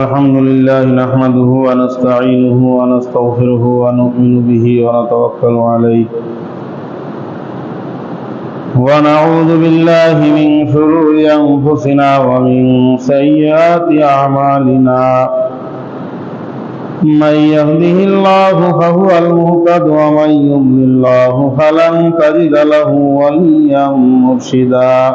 الحمد لله نحمده ونستعينه ونستغفره ونؤمن به ونتوكل عليه ونعوذ بالله من شرور أنفسنا ومن سيئات أعمالنا من يهده الله فهو المهتد ومن يضلل الله فلن تجد له وليا مرشدا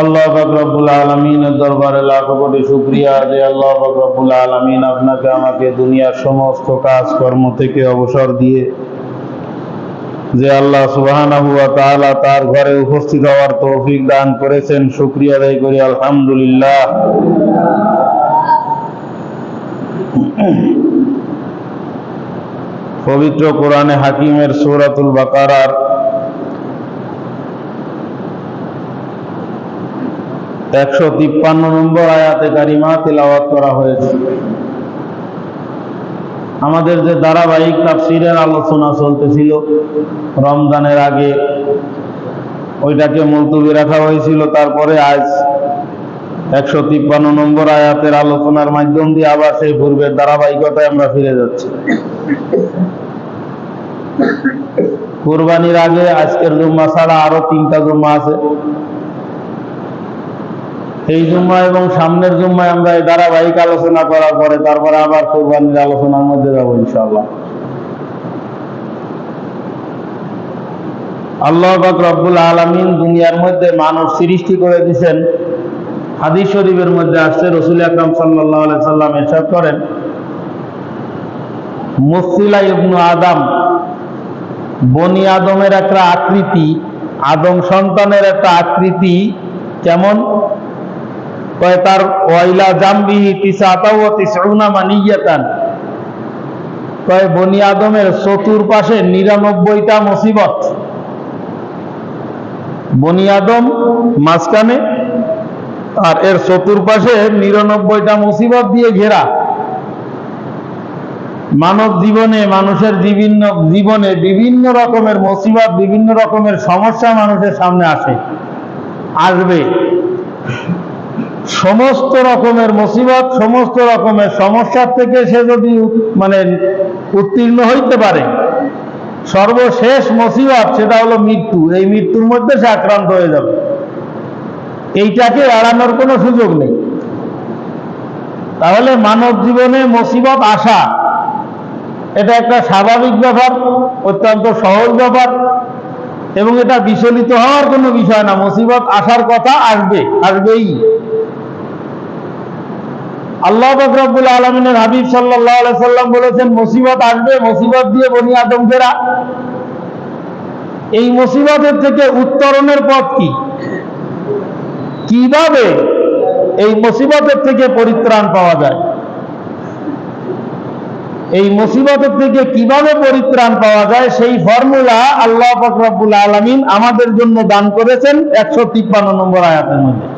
আল্লাহ রব্বুল আলমিনের দরবারে লাখো কোটি শুক্রিয়া যে আল্লাহ রব্বুল আলমিন আপনাকে আমাকে দুনিয়ার সমস্ত কাজকর্ম থেকে অবসর দিয়ে যে আল্লাহ তাআলা তার ঘরে উপস্থিত হওয়ার তৌফিক দান করেছেন, শুকরিয়া আদায় করি, আলহামদুলিল্লাহ। পবিত্র কোরআনে হাকিমের সূরাতুল বাকারার একশো তিপ্পান্ন নম্বর আয়াতে কারিমা তেলাওয়াত করা হয়েছে। আমাদের যে ধারাবাহিক তাফসিরের আলোচনা চলতেছিল রমজানের আগে, ওইটাকে মুলতুবি রাখা হয়েছিল, তারপরে আজ একশো তিপ্পান্ন নম্বর আয়াতের আলোচনার মাধ্যম দিয়ে আবার সেই পূর্বের ধারাবাহিকতায় আমরা ফিরে যাচ্ছি। কোরবানির আগে আজকের জুম্মা ছাড়া আরও তিনটা জুম্মা আছে। এই জুম্মা এবং সামনের জুম্মায় আমরা এই ধারাবাহিক আলোচনা করার পরে তারপরে আবার কোরবানির আলোচনার মধ্যে যাব ইনশাআল্লাহ। আল্লাহ রব্বুল আলমিন দুনিয়ার মধ্যে মানুষ সৃষ্টি করে দিছেন হাদিস শরীফের মধ্যে আসছে, রসুল আকরাম সাল্লাহ সাল্লাম এরশাদ করেন মুসিলা ইবনু আদম, বনি আদমের একটা আকৃতি, আদম সন্তানের একটা আকৃতি কেমন? কয়, তার ওয়াইলা জামবিহি তিসাতাও তিসউনা মানিয়াতান। কয়, বনি আদমের চতুর্পাশে নিরানব্বইটা মুসিবত। বনি আদম মাঝখানে, আর এর চতুর্পাশে নিরানব্বইটা মুসিবত দিয়ে ঘেরা। মানব জীবনে, মানুষের বিভিন্ন জীবনে বিভিন্ন রকমের মুসিবত, বিভিন্ন রকমের সমস্যা মানুষের সামনে আসে, আসবে। সমস্ত রকমের মুসিবত, সমস্ত রকমের সমস্যার থেকে সে যদি মানে উত্তীর্ণ হইতে পারে, সর্বশেষ মুসিবত সেটা হলো মৃত্যু। এই মৃত্যুর মধ্যে সে আক্রান্ত হয়ে যাবে। এইটাকে এড়ানোর কোনো সুযোগ নেই। তাহলে মানব জীবনে মুসিবত আসা, এটা একটা স্বাভাবিক ব্যাপার, অত্যন্ত সহজ ব্যাপার, এবং এটা বিচলিত হওয়ার কোনো বিষয় না। মুসিবত আসার কথা আসবে, আসবেই। আল্লাহ বকরবুল আলমিনের হাবিব সাল্লাহ সাল্লাম বলেছেন, মুসিবত আসবে, মুসিবত দিয়ে বনি আদম ফেরা এই মুসিবতের থেকে উত্তরণের পথ কি? কীভাবে এই মুসিবতের থেকে পরিত্রাণ পাওয়া যায়? এই মুসিবতের থেকে কীভাবে পরিত্রাণ পাওয়া যায়? সেই ফর্মুলা আল্লাহ ফকরবুল আলমিন আমাদের জন্য দান করেছেন একশো তিপ্পান্ন নম্বর আয়াতের মধ্যে।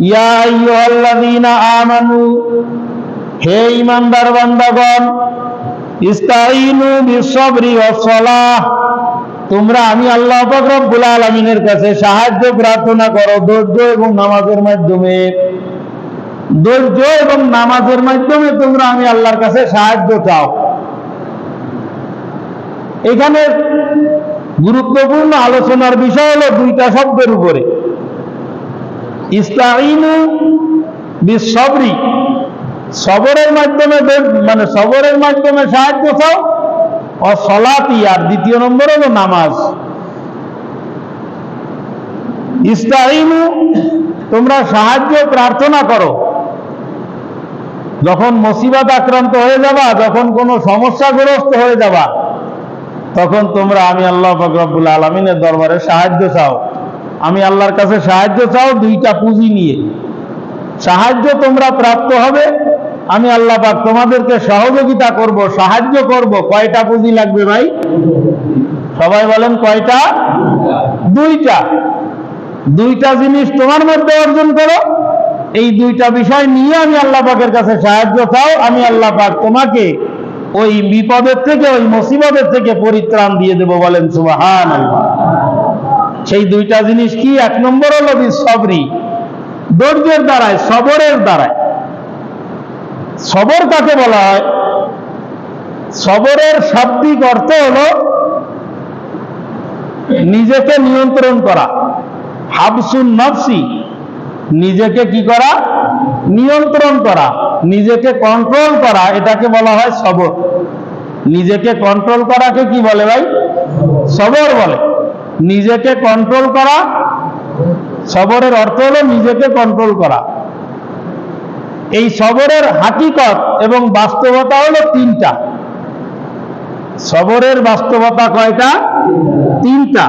ইয়া আমানু, হে ওয়াস-সালাহ, তোমরা আমি আল্লাহ পাক রব্বুল আলামিনের কাছে সাহায্য প্রার্থনা করো ধৈর্য এবং নামাজের মাধ্যমে। ধৈর্য এবং নামাজের মাধ্যমে তোমরা আমি আল্লাহর কাছে সাহায্য চাও। এখানে গুরুত্বপূর্ণ আলোচনার বিষয় হলো দুইটা শব্দের উপরে। সবরের মাধ্যমে মানে সবরের মাধ্যমে সাহায্য চাও ও সলাতি আর দ্বিতীয় নম্বর হলো নামাজ। ইস্তাইনু তোমরা সাহায্য, প্রার্থনা করো। যখন মুসিবত আক্রান্ত হয়ে যাবা, যখন কোনো সমস্যাগ্রস্ত হয়ে যাবা, তখন তোমরা আমি আল্লাহ ফকরবুল আলমিনের দরবারে সাহায্য চাও। আমি আল্লাহর কাছে সাহায্য চাও, দুইটা পুঁজি নিয়ে। সাহায্য তোমরা প্রাপ্ত হবে, আমি আল্লাহ পাক তোমাদেরকে সহযোগিতা করব, সাহায্য করব। কয়টা পুঁজি লাগবে ভাই? সবাই বলেন কয়টা? দুইটা। দুইটা জিনিস তোমার মধ্যে অর্জন করো। এই দুইটা বিষয় নিয়ে আমি আল্লাহ পাকের কাছে সাহায্য চাও, আমি আল্লাহ পাক তোমাকে ওই বিপদের থেকে, ওই মুসিবতের থেকে পরিত্রাণ দিয়ে দেব বলেন সুবাহান সেই দুইটা জিনিস কি? এক নম্বর হলো সবরি। ধৈর্যের দ্বারায়, সবরের দ্বারায়। সবর কাকে বলা হয়? সবরের শাব্দিক অর্থ হলো নিজেকে নিয়ন্ত্রণ করা। হাবসুন নফসি, নিজেকে কি করা? নিয়ন্ত্রণ করা। নিজেকে কন্ট্রোল করা, এটাকে বলা হয় সবর। নিজেকে কন্ট্রোল করাকে কি বলে ভাই? সবর বলে। নিজেকে কন্ট্রোল করা, সবরের অর্থ হলো নিজেকে কন্ট্রোল করা। এই সবরের হাকিকত এবং বাস্তবতা হলো তিনটা। সবরের বাস্তবতা কয়টা? তিনটা।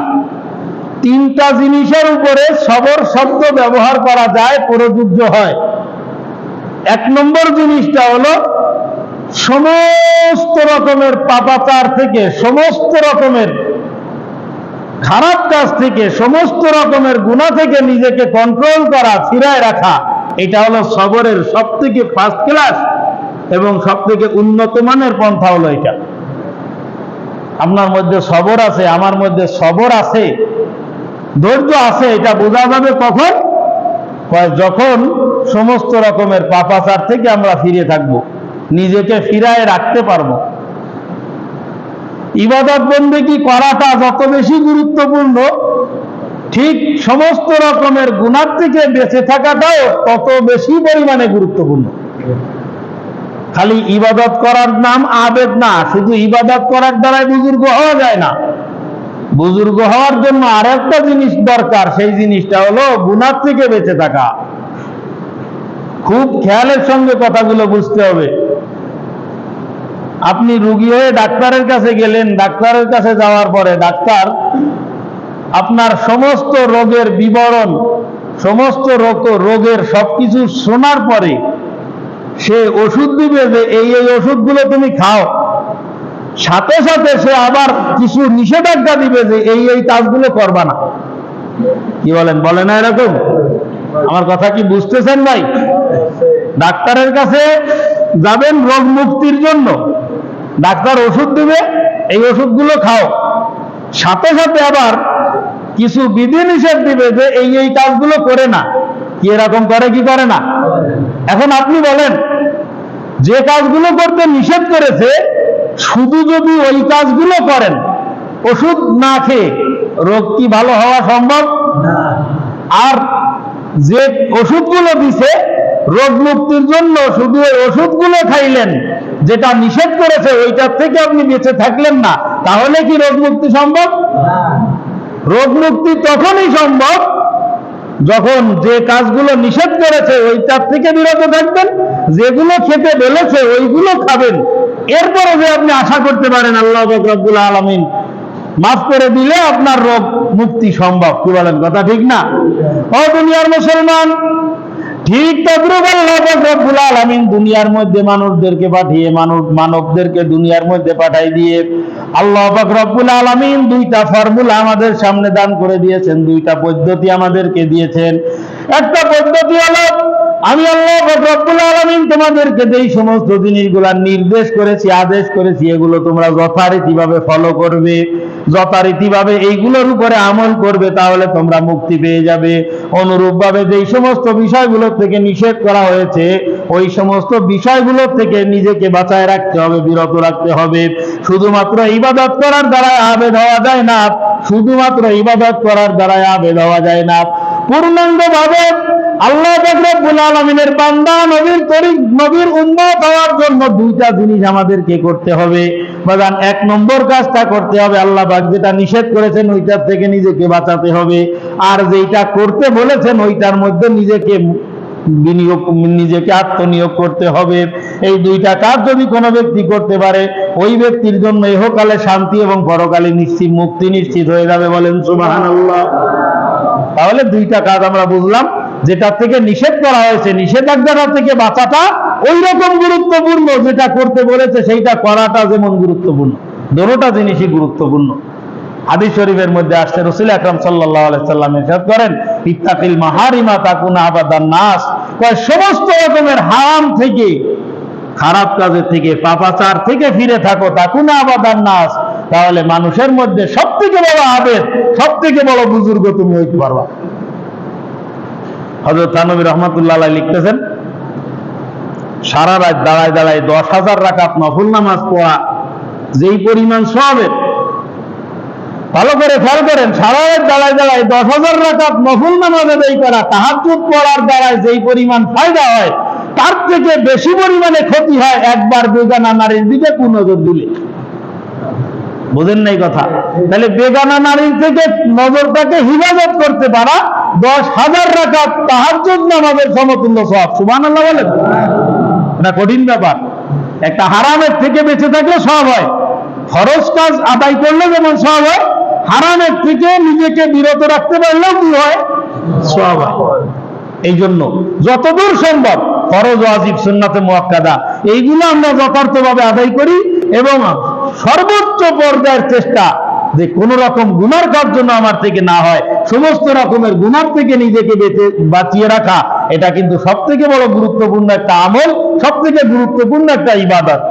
তিনটা জিনিসের উপরে সবর শব্দ ব্যবহার করা যায়, প্রযোজ্য হয়। এক নম্বর জিনিসটা হলো সমস্ত রকমের পাপাচার থেকে সমস্ত রকমের খারাপ কাজ থেকে, সমস্ত রকমের গুণা থেকে নিজেকে কন্ট্রোল করা, ফিরায় রাখা, এটা হলো সবরের সব থেকে ফার্স্ট ক্লাস এবং সব থেকে উন্নত মানের পন্থা হলো এটা। আপনার মধ্যে সবর আছে, আমার মধ্যে সবর আছে, ধৈর্য আছে, এটা বোঝা যাবে কখন? যখন সমস্ত রকমের পাপাচার থেকে আমরা ফিরে থাকব, নিজেকে ফিরায় রাখতে পারব। ইবাদত বন্দেগী করাটা যত বেশি গুরুত্বপূর্ণ, ঠিক সমস্ত রকমের গুণার থেকে বেঁচে থাকাটাও তত বেশি পরিমাণে গুরুত্বপূর্ণ। খালি ইবাদত করার নাম আবেদ না, শুধু ইবাদত করার দ্বারাই বুজুর্গ হওয়া যায় না। বুজুর্গ হওয়ার জন্য আর একটা জিনিস দরকার, সেই জিনিসটা হলো গুণার থেকে বেঁচে থাকা। খুব খেয়ালের সঙ্গে কথাগুলো বুঝতে হবে। আপনি রুগী হয়ে ডাক্তারের কাছে গেলেন, ডাক্তারের কাছে যাওয়ার পরে ডাক্তার, আপনার সমস্ত রোগের বিবরণ, সমস্ত রোগ- রোগের সবকিছু শোনার পরে সে ওষুধ দিবে যে এই এই ওষুধগুলো তুমি খাও। সাথে সাথে সে আবার কিছু নিষেধাজ্ঞা দিবে যে এই এই কাজগুলো করবা না। কি বলেন, বলে না এরকম? আমার কথা কি বুঝতেছেন ভাই? ডাক্তারের কাছে যাবেন রোগ মুক্তির জন্য? ডাক্তার ওষুধ দিবে এই ওষুধগুলো খাও। সাথে সাথে আবার কিছু বিধি নিষেধ দিবে যে এই এই কাজগুলো করে না। কি এরকম করে কি করে না? এখন আপনি বলেন যে কাজগুলো করতে নিষেধ করেছে শুধু যদি ওই কাজগুলো করেন ওষুধ না খেয়ে রোগ কি ভালো হওয়া সম্ভব? আর যে ওষুধগুলো দিছে রোগ মুক্তির জন্য শুধু ওই ওষুধগুলো খাইলেন যেটা নিষেধ করেছে, ওইটার থেকে আপনি বেঁচে থাকলেন না। তাহলে কি রোগ মুক্তি সম্ভব? রোগ মুক্তি তখনই সম্ভব যখন যে কাজগুলো নিষেধ করেছে, ওইটার থেকে বিরত থাকবেন। যেগুলো খেতে বলেছে, ওইগুলো খাবেন। এরপরে যে আপনি আশা করতে পারেন, আল্লাহ রব্বুল আলমিন মাফ করে দিলে আপনার রোগ মুক্তি সম্ভব। কি বলেন, কথা ঠিক না? ও দুনিয়ার মুসলমান ঠিক তদ্রুপ দুনিয়ার মধ্যে মানুষদেরকে পাঠিয়ে, মানুষ মানবদেরকে দুনিয়ার মধ্যে পাঠাই দিয়ে আল্লাহ পাক রব্বুল আলামিন দুইটা ফর্মুলা আমাদের সামনে দান করে দিয়েছেন, দুইটা পদ্ধতি আমাদেরকে দিয়েছেন। একটা পদ্ধতি হলো আমি আল্লাহ রব্বুল আলামিন তোমাদেরকে যেই সমস্ত জিনিসগুলা নির্দেশ করেছি, আদেশ করেছি, এগুলো তোমরা যথারীতিভাবে ফলো করবে। যথারীতিভাবে এইগুলোর উপরে আমল করবে, তাহলে তোমরা মুক্তি পেয়ে যাবে। অনুরূপভাবে যেই সমস্ত বিষয়গুলো থেকে নিষেধ করা হয়েছে, ওই সমস্ত বিষয়গুলো থেকে নিজেকে বাঁচায় রাখতে হবে, বিরত রাখতে হবে। শুধুমাত্র ইবাদত করার দ্বারা আবেদ হওয়া যায় না, শুধুমাত্র ইবাদত করার দ্বারা আবেদ হওয়া যায় না। পূর্ণাঙ্গ ভাবে আল্লাহ রব্বুল আলমিনের বান্দা, নবীর তরিক, নবীর উন্নত হওয়ার জন্য দুইটা জিনিস আমাদেরকে করতে হবে। বাগান এক নম্বর কাজটা করতে হবে আল্লাহ পাক যেটা নিষেধ করেছেন ওইটার থেকে নিজেকে বাঁচাতে হবে। আর যেটা করতে বলেছেন ওইটার মধ্যে নিজেকে বিনিয়োগ, নিজেকে আত্মনিয়োগ করতে হবে। এই দুইটা কাজ যদি কোনো ব্যক্তি করতে পারে, ওই ব্যক্তির জন্য ইহকালে শান্তি এবং পরকালে নিশ্চিত, মুক্তি নিশ্চিত হয়ে যাবে বলেন সুবহানাল্লাহ। তাহলে দুইটা কাজ আমরা বুঝলাম। যেটা থেকে নিষেধ করা হয়েছে নিষেধাজ্ঞা থেকে বাঁচাটা ওই রকম গুরুত্বপূর্ণ যেটা করতে বলেছে, সেইটা করাটা যেমন গুরুত্বপূর্ণ। দোনোটা জিনিসই গুরুত্বপূর্ণ। হাদিস শরীফের মধ্যে আসছে, রসুল আকরাম সাল্লাল্লাহু আলাইহি সাল্লাম ইরশাদ করেন, ইত্তাকিল মাহারিমা তাকুনা আবাদান নাস। কয়, সমস্ত রকমের হারাম থেকে, খারাপ কাজের থেকে, পাপাচার থেকে ফিরে থাকো, তাকুনা আবাদান নাস। তাহলে মানুষের মধ্যে সব থেকে বড় আবেদ সব থেকে বড় বুজুর্গ তুমি হইতে পারবা। হজরত থানবী রহমতুল্লাহ লিখতেছেন, সারা রাত দাঁড়ায় দাঁড়ায় দশ হাজার রাকাত নফল নামাজ পড়া, যেই পরিমাণ সবের ভালো করে খেয়াল করেন, সারা রাত দাঁড়ায় দাঁড়ায় দশ হাজার রাকাত নফল নামাজ আদায় করা, তাহাজ্জুদ পড়ার দ্বারায় যেই পরিমাণ ফায়দা হয়, তার থেকে বেশি পরিমাণে ক্ষতি হয়, একবার বেগানা নারীর দিকে কুনজর দিলে। বুঝেন নাই কথা? তাহলে বেগানা নারীর থেকে নজরটাকে হিফাজত করতে পারা দশ হাজার রাকাত তাহাজ্জুদ নামাজের সমতুল্য সব সুবহানাল্লাহ বলেন? এটা কঠিন ব্যাপার। একটা হারামের থেকে বেঁচে থাকলে সব হয়। খরচ কাজ আদায় করলে যেমন সব হয়, হারামের থেকে নিজেকে বিরত রাখতে পারলেও কি হয়? সব হয়। এই জন্য যতদূর সম্ভব ফরজ, ওয়াজিব, সুন্নাতে মুয়াক্কাদা, এইগুলো আমরা যথার্থভাবে আদায় করি এবং সর্বোচ্চ পর্যায়ের চেষ্টা যে কোন রকম গুনার যেন আমার থেকে না হয়, সমস্ত রকমের গুনার থেকে নিজেকে বেঁচে, বাঁচিয়ে রাখা, এটা কিন্তু সব থেকে বড় গুরুত্বপূর্ণ একটা আমল সব থেকে গুরুত্বপূর্ণ একটা ইবাদত।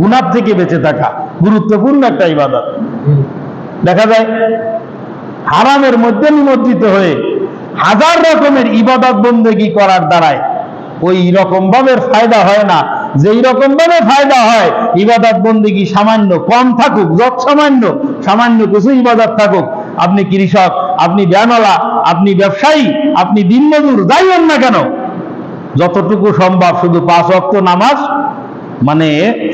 গুনার থেকে বেঁচে থাকা, গুরুত্বপূর্ণ একটা ইবাদত। দেখা যায়, হারামের মধ্যে নিমজ্জিত হয়ে হাজার রকমের ইবাদত বন্দেগি করার দ্বারায় ওই রকম ভাবে ফায়দা হয় না। যেই রকম ভাবে ফায়দা হয়, ইবাদত বন্দেগি সামান্য, কম থাকুক, যত সামান্য সামান্য কিছু ইবাদত থাকুক। আপনি কৃষক, আপনি ব্যানলা আপনি ব্যবসায়ী, আপনি দিনমজুর, যাই হন না কেন, যতটুকু সম্ভব শুধু পাঁচ অক্ত নামাজ মানে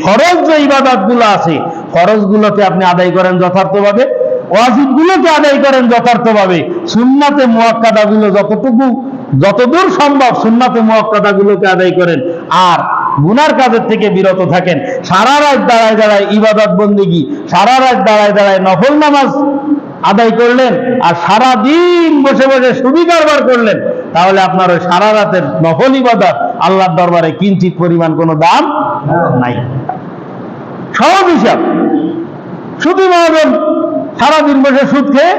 ফরজ যে ইবাদতগুলো আছে ফরজ গুলোকে আপনি আদায় করেন যথার্থভাবে ওয়াজিব গুলোকে আদায় করেন যথার্থভাবে, সুন্নাতে মুয়াক্কাদা গুলো যতটুকু যতদূর সম্ভব সুন্নাতে মুয়াক্কাদা গুলোকে আদায় করেন। আর গুনার কাজের থেকে বিরত থাকেন। সারা রাত দাঁড়ায় দাঁড়ায় ইবাদত বন্দিগি, সারা রাত দাঁড়ায় দাঁড়ায় নফল নামাজ আদায় করলেন, আর সারা দিন বসে বসে সুবি কারবার করলেন, তাহলে আপনার ওই সারা রাতের নফল ইবাদত আল্লাহর দরবারে কিঞ্চিত পরিমাণ কোনো দাম নাই। সব হিসাব। শুধু মহাজন সারাদিন বসে সুদ খেয়ে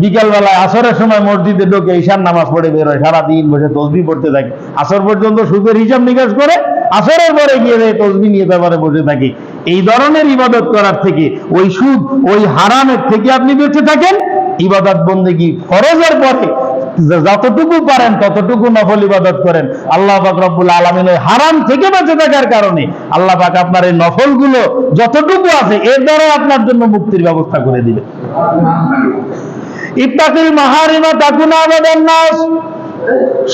বিকালবেলায় আসরের সময় মসজিদে ঢোকে ঈশান নামাজ পড়ে বেরোয়, সারাদিন বসে তসবি পড়তে থাকে। আসর পর্যন্ত সুদের হিসাব নিকাশ করে, আসরের পরে গিয়ে তসবি নিয়ে তারপরে বসে থাকি। এই ধরনের ইবাদত করার থেকে, ওই সুদ, ওই হারামের থেকে আপনি বেঁচে থাকেন। ইবাদত বন্দেগি ফরজের পরে যতটুকু পারেন, ততটুকু নফল ইবাদত করেন। আল্লাহ পাক রব্বুল আলমিন ওই হারাম থেকে বেঁচে থাকার কারণে আল্লাহ পাক আপনার এই নফলগুলো যতটুকু আছে, এর দ্বারা আপনার জন্য মুক্তির ব্যবস্থা করে দিবে। ইত্তাকিল মাহারিমা তাকুনা আবাদান নাস।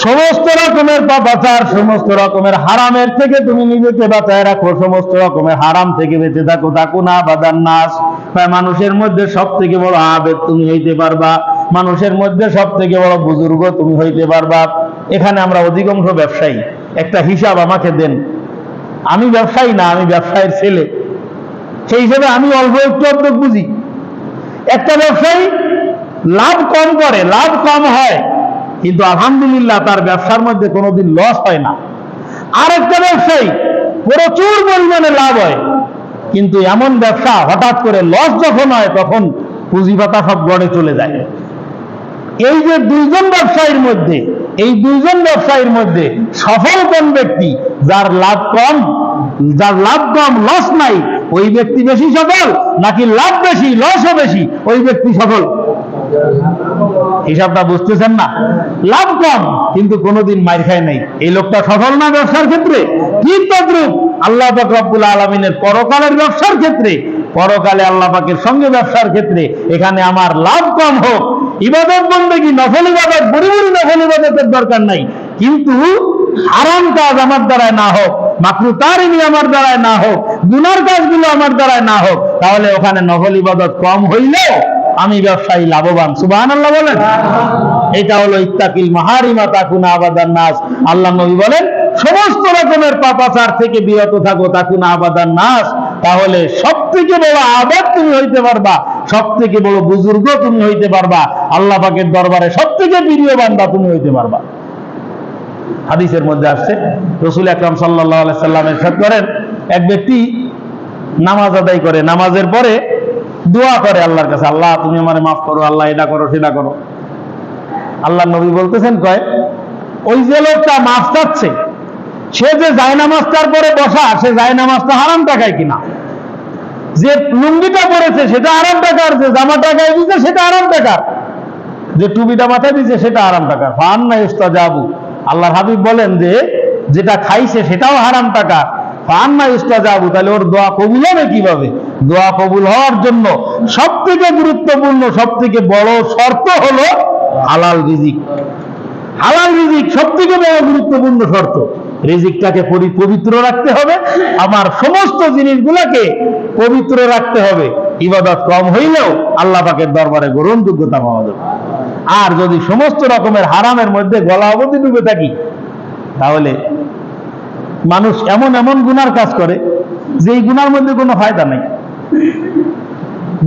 সমস্ত রকমের পাপাচার সমস্ত রকমের হারামের থেকে তুমি নিজেকে বাঁচায় রাখো, সমস্ত রকমের হারাম থেকে বেঁচে থাকো থাকো না বাদার নাস মানুষের মধ্যে সব থেকে বড় আবেদ তুমি হইতে পারবা। মানুষের মধ্যে সব থেকে বড় বুজুর্গ তুমি হইতে পারবা। এখানে আমরা অধিকাংশ ব্যবসায়ী, একটা হিসাব আমাকে দেন। আমি ব্যবসায়ী না, আমি ব্যবসায়ের ছেলে। সেই হিসেবে আমি অল্প একটু বুঝি। একটা ব্যবসায়ী লাভ কম করে, লাভ কম হয়, কিন্তু আলহামদুলিল্লাহ তার ব্যবসার মধ্যে কোনোদিন লস হয় না। আর একটা ব্যবসায়ী, প্রচুর পরিমাণে লাভ হয়, কিন্তু এমন ব্যবসা হঠাৎ করে লস যখন হয়, তখন পুঁজি পাতা সব গড়ে চলে যায়। এই যে দুইজন ব্যবসায়ীর মধ্যে, এই দুইজন ব্যবসায়ীর মধ্যে সফল কোন ব্যক্তি, যার লাভ কম, যার লাভ কম লস নাই, ওই ব্যক্তি বেশি সফল, নাকি লাভ বেশি লসও বেশি, ওই ব্যক্তি সফল? হিসাবটা বুঝতেছেন না? লাভ কম, কিন্তু কোনোদিন মার খায় নাই। এই লোকটা সফল না ব্যবসার ক্ষেত্রে? ঠিক তদ্রুপ? আল্লাহ পাক রব্বুল আলমিনের পরকালের ব্যবসার ক্ষেত্রে? পরকালে আল্লাহ পাকের সঙ্গে ব্যবসার ক্ষেত্রে? এখানে আমার লাভ কম হোক। ইবাদত বন্দেগী, নফল ইবাদত, বড়ি বড়ি নফল ইবাদতের দরকার নাই। কিন্তু হারাম কাজ আমার দ্বারায় না হোক মাকরু তারিনি আমার দ্বারায় না হোক, গুনার কাজগুলো আমার দ্বারায় না হোক, তাহলে ওখানে নফল ইবাদত কম হইলেও আমি ব্যবসায়ী লাভবান সুবাহান আল্লাহ বলেন। এটা হলো ইত্তাকিল মাহারিমা, তাকুনা আবাদান নাস। আল্লাহ নবী বলেন, সমস্ত রকমের পাপাচার থেকে বিরত থাকো, তাকুনা আবাদান নাস। তাহলে সব থেকে বড় আবাদ তুমি হইতে পারবা সব থেকে বড় বুজুর্গ তুমি হইতে পারবা, আল্লাহ পাকের দরবারে সব থেকে প্রিয় বান্দা তুমি হইতে পারবা। হাদিসের মধ্যে আসছে, রসুল আকরাম সাল্লাহ সাল্লামের সাথ করেন, এক ব্যক্তি নামাজ আদায় করে, নামাজের পরে দোয়া করে আল্লাহর কাছে, আল্লাহ, তুমি আমারে মাফ করো, আল্লাহ, এটা করো, সেটা করো। আল্লাহ নবী বলতেছেন, কয়, ওই যে লোকটা মাফ চাচ্ছে, সে যে জায়নামাজটার পরে বসা, সে জায়নামাজটা হারাম টাকায় কিনা? যে লুঙ্গিটা পরেছে, সেটা আরাম টাকার যে জামা টাকায় দিচ্ছে সেটা আরাম টাকার যে টুপিটা মাথায় দিচ্ছে সেটা আরাম টাকার ফান না ইস্তাজাবু। আল্লাহর হাবিব বলেন যে, যেটা খাইছে, সেটাও হারাম টাকা ফান না ইস্তাজাবু তাহলে ওর দোয়া কবুল হবে কীভাবে? দোয়া কবুল হওয়ার জন্য সব থেকে গুরুত্বপূর্ণ সব থেকে বড় শর্ত হলো হালাল রিজিক। হালাল রিজিক সব থেকে বড় গুরুত্বপূর্ণ শর্ত। রিজিকটাকে পবিত্র রাখতে হবে। আমার সমস্ত জিনিসগুলোকে পবিত্র রাখতে হবে। ইবাদত কম হইলেও আল্লাহ পাকের দরবারে গ্রহণযোগ্যতা পাওয়া যাবে। আর যদি সমস্ত রকমের হারামের মধ্যে গলা অবধি ডুবে থাকি, তাহলে মানুষ এমন এমন গুনার কাজ করে, যে এই গুনার মধ্যে কোনো ফায়দা নাই।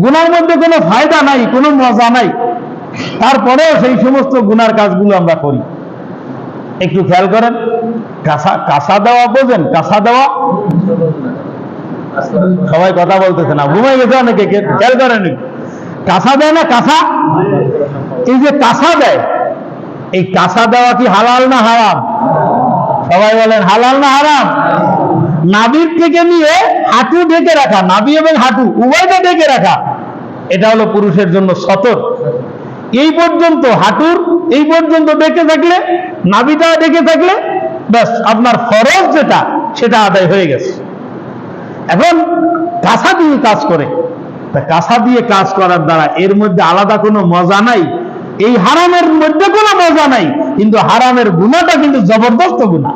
গুনার মধ্যে কোনো ফায়দা নাই, কোনো মজা নাই। তারপরেও সেই সমস্ত গুনার কাজগুলো আমরা করি। একটু খেয়াল করেন, কাঁসা কাঁসা দেওয়া বোঝেন, কাঁসা দেওয়া? সবাই কথা বলতেছে না ঘুমাই গেছে অনেকে খেয়াল করেন। কাঁসা দেয় না, কাঁসা? এই যে কাঁসা দেয়, এই কাঁসা দেওয়া কি হালাল না হারাম? সবাই বলেন, হালাল না হারাম? নাবির থেকে নিয়ে হাঁটু ঢেকে রাখা, নাবি এবং হাঁটু উভয়টা ঢেকে রাখা, এটা হলো পুরুষের জন্য সতর। এই পর্যন্ত হাঁটুর, এই পর্যন্ত ডেকে থাকলে, নাবিটা ডেকে থাকলে, ব্যাস, আপনার ফরজ যেটা, সেটা আদায় হয়ে গেছে। এখন কাঁসা দিয়ে কাজ করে। তা কাঁসা দিয়ে কাজ করার দ্বারা এর মধ্যে আলাদা কোনো মজা নাই। এই হারামের মধ্যে কোনো মজা নাই, কিন্তু হারামের গুণাটা কিন্তু জবরদস্ত গুণা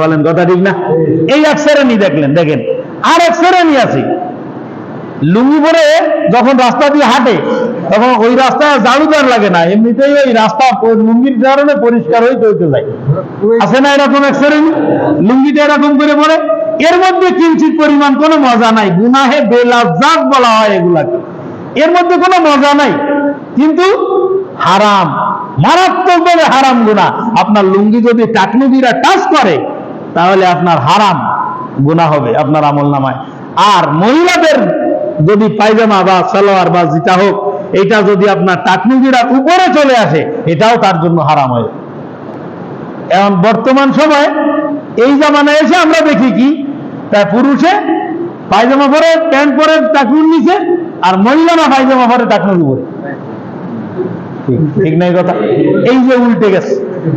বলেন, কথা ঠিক না? এই এক শ্রেণি দেখলেন, দেখেন। আর এক শ্রেণি আছে। লুঙ্গি পরে যখন রাস্তা দিয়ে হাঁটে, তখন ওই রাস্তায় ঝাড়ুদার লাগে না, এমনিতেই ওই রাস্তা লুঙ্গির কারণে পরিষ্কার হয়ে চলতে যায়। আছে না এরকম এক শ্রেণি? লুঙ্গিটা এরকম করে পরে? এর মধ্যে কিঞ্চিত পরিমাণ কোনো মজা নাই, গুনাহে বেলাজাত বলা হয় এগুলাকে। এর মধ্যে কোনো মজা নাই, কিন্তু হারাম। মারাত্মকভাবে হারাম গুণা আপনার লুঙ্গি যদি টাকনুবিরা টাচ করে, তাহলে আপনার হারাম গুণা হবে আপনার আমল নামায়। আর মহিলাদের যদি পায়জামা বা সালোয়ার বা যেটা হোক, এটা যদি আপনার টাকনুবিরার উপরে চলে আসে, এটাও তার জন্য হারাম হয় এখন বর্তমান সময় এই জামানায় এসে আমরা দেখি কি তাই পুরুষে পায়জামা পরে, প্যান্ট পরে টাকনুর নিচে, আর মহিলারা পায়জামা পরে টাকনুর উপরে। ঠিক নাই কথা? এই যে উল্টে গেছে।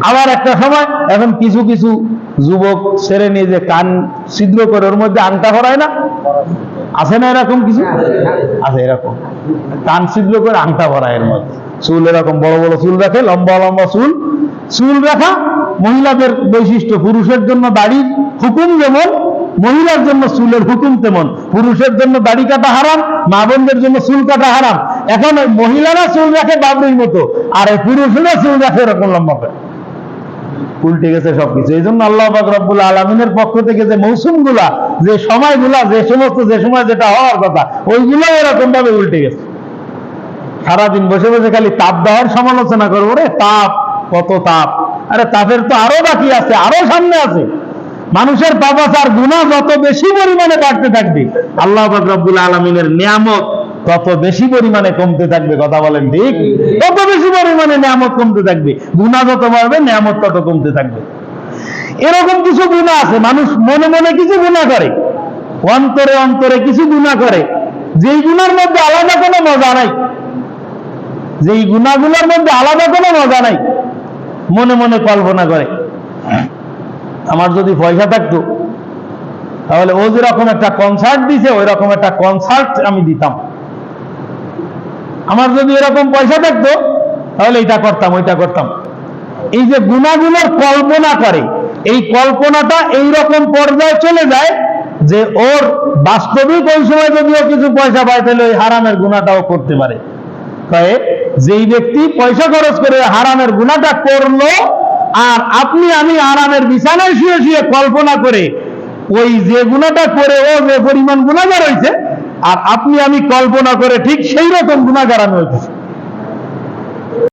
আবার একটা সময়, এখন কিছু কিছু যুবক ছেড়ে নিয়ে যে কান ছিদ্র করে, ওর মধ্যে আংটা ভরায় না? আছে না এরকম কিছু? আছে এরকম। কান ছিদ্র করে আংটা ভরায় এর মধ্যে। চুল এরকম বড় বড় চুল রাখে, লম্বা লম্বা চুল। চুল রাখা মহিলাদের বৈশিষ্ট্য, পুরুষের জন্য দাড়ির হুকুম যেমন মহিলার জন্য চুলের হুকুম তেমন, পুরুষের জন্য দাড়ি কাটা হারাম, মা বোনদের জন্য চুল কাটা হারাম। এখন ওই মহিলারা চুল রাখে বাবরির মতো, আর এই পুরুষরা চুল রাখে এরকম লম্বা করে। উল্টে গেছে সবকিছু। এই জন্য আল্লাহ রব্বুল আলমিনের পক্ষ থেকে যে মৌসুমগুলা যে সময়গুলা, যে সমস্ত, যে সময় যেটা হওয়ার কথা, ওইগুলো এরকম ভাবে উল্টে গেছে। সারাদিন বসে বসে খালি তাপ দেওয়ার সমালোচনা করব রে, তাপ, কত তাপ। আরে তাপের তো আরও বাকি আছে, আরও সামনে আছে। মানুষের পাপাচার গুণা যত বেশি পরিমাণে বাড়তে থাকবে, আল্লাহ রব্বুল আলমিনের নিয়ামত তত বেশি পরিমাণে কমতে থাকবে, কথা বলেন ঠিক? তত বেশি পরিমাণে নিয়ামত কমতে থাকবে গুণা যত বাড়বে, নিয়ামত তত কমতে থাকবে। এরকম কিছু গুণা আছে, মানুষ মনে মনে কিছু গুণা করে, অন্তরে অন্তরে কিছু গুণা করে, যেই গুণার মধ্যে আলাদা কোনো মজা নাই, যেই গুণাগুলোর মধ্যে আলাদা কোনো মজা নাই, মনে মনে কল্পনা করে। আমার যদি পয়সা থাকতো, তাহলে ও যেরকম একটা কনসার্ট দিছে ওই রকম একটা কনসার্ট আমি দিতাম। আমার যদি এরকম পয়সা থাকতো, তাহলে এটা করতাম, ওইটা করতাম। এই যে গুণাগুলোর কল্পনা করে, এই কল্পনাটা এই রকম পর্যায়ে চলে যায় যে ওর বাস্তবিক ওই সময় যদি ও কিছু পয়সা পায়, তাহলে ওই হারামের গুণাটাও করতে পারে। যেই ব্যক্তি পয়সা খরচ করে হারামের গুণাটা করল আর আপনি আমি আরামের বিছানায় শুয়ে শুয়ে কল্পনা করে ওই যে গুণাটা করে ও যে পরিমাণ গুণাগার হয়েছে আর আপনি আমি কল্পনা করে ঠিক সেই রকম গুণাগার আমি হইতেছি।